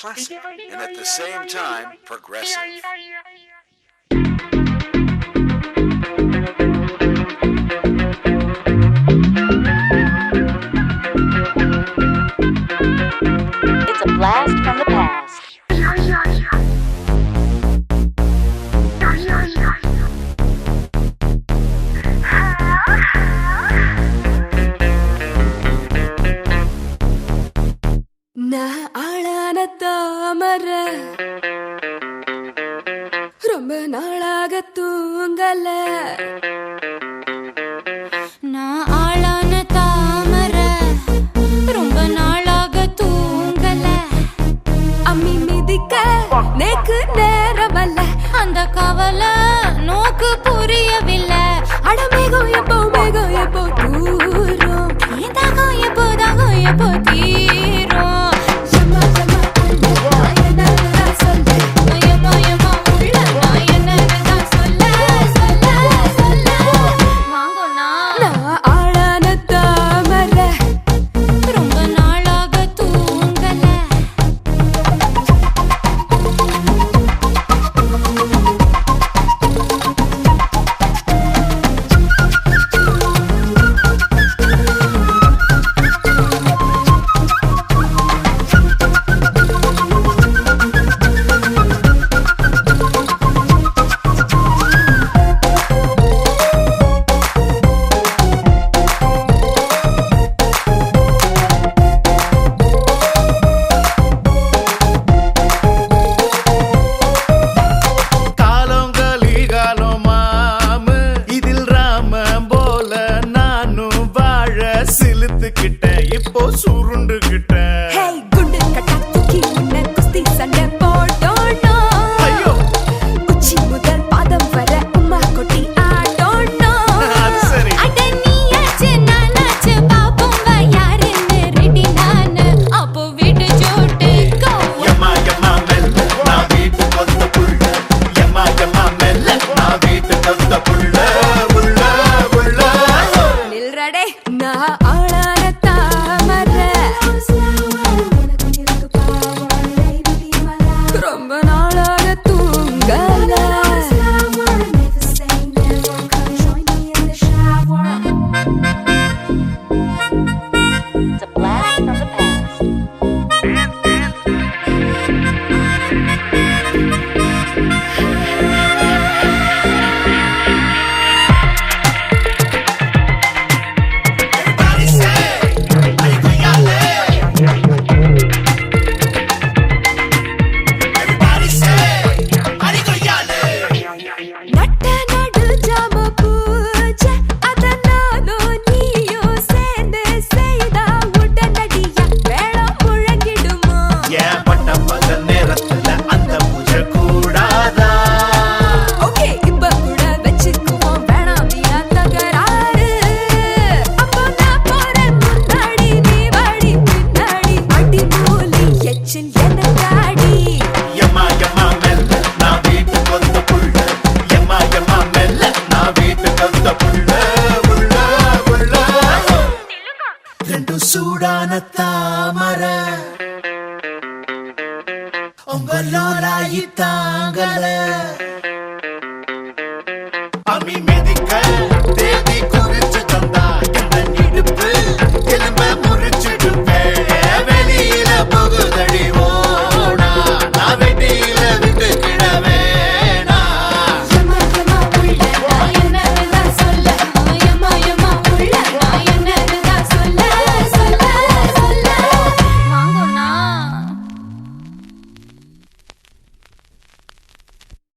classic, and at the same time progressive. ஆளான தாமர. ரொம்ப நாளாக தூங்கல. நான் ஆளான தாமர. ரொம்ப நாளாக தூங்கல. அம்மி மிதிக்க நேக்கு நேரமல்ல. அந்த கவலை நோக்கு புரியவில்லை. அடே நான் ஆளான தாமர. ரொம்ப நாளாக தூங்கல. நட்ட வனத்தாமர உங்களோராயி தாங்கள அமி மெதிக்க.